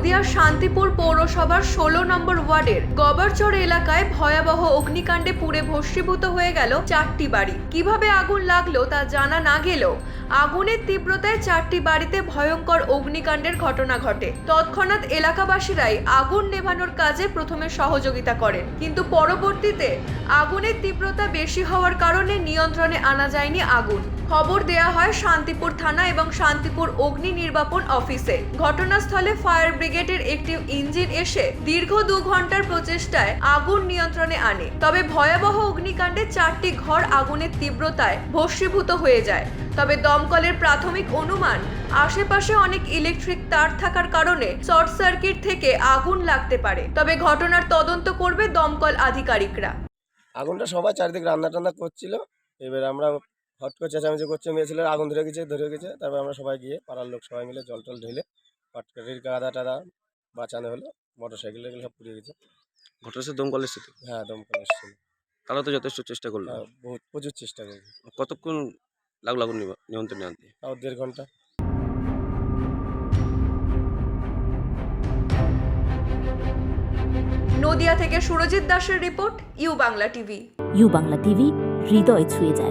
নদিয়ার শান্তিপুর পৌরসভার ষোলো নম্বর ওয়ার্ডের গবরচর এলাকায় ভয়াবহ অগ্নিকাণ্ডে পুড়ে ভস্মীভূত হয়ে গেল চারটি বাড়ি। কীভাবে আগুন লাগল তা জানা না গেলেও আগুনের তীব্রতায় চারটি বাড়িতে ভয়ঙ্কর অগ্নিকাণ্ডের ঘটনা ঘটে। তৎক্ষণাৎ এলাকাবাসীরাই আগুন নেভানোর কাজে প্রথমে সহযোগিতা করেন। কিন্তু পরবর্তীতে আগুনের তীব্রতা বেশি হওয়ার কারণে নিয়ন্ত্রণে আনা যায়নি আগুন। খবর দেয়া হয় শান্তিপুর থানা এবং শান্তিপুর অগ্নি নির্বাপন অফিসে। ঘটনাস্থলে ফায়ার ব্রিগেডের একটি ইঞ্জিন এসে দীর্ঘ দু ঘণ্টার প্রচেষ্টায় আগুন নিয়ন্ত্রণে আনে। তবে ভয়াবহ অগ্নিকাণ্ডে চারটি ঘর আগুনের তীব্রতায় ভস্মীভূত হয়ে যায়। তবে দমকলের প্রাথমিক অনুমান আশেপাশে অনেক ইলেকট্রিক তার থাকার কারণে শর্ট সার্কিট থেকে আগুন লাগতে পারে। তবে ঘটনার তদন্ত করবে দমকল আধিকারিকরা। আগুনটা সবাই চারিদিকে রান্না টান্না করছিল। এবার আমরা হট করে চেঁচামেচি করছে মেয়ে ছেলের আগুন ধরে গেছে ধরে গেছে। তারপর আমরা সবাই গিয়ে পাড়ার লোক সবাই মিলে জল টল ঢেলে পাটকাঠির গাদা টাদা বাঁচানো হলো মোটর সাইকেল এগুলো সব পুড়িয়ে গেছে। ঘটনাস্থলে দমকল এসেছে তো হ্যাঁ দমকল এসেছিল। তারা তো যথেষ্ট চেষ্টা করল। হ্যাঁ বহুত প্রচুর চেষ্টা করেছি। কতক্ষণ লাগু নিবা- নিয়ন্ত্রণে আনতে। তাও দেড় ঘণ্টা। নদিয়া থেকে সুরজিৎ দাসের report U Bangla TV. U Bangla TV হৃদয় ছুঁয়ে যায়।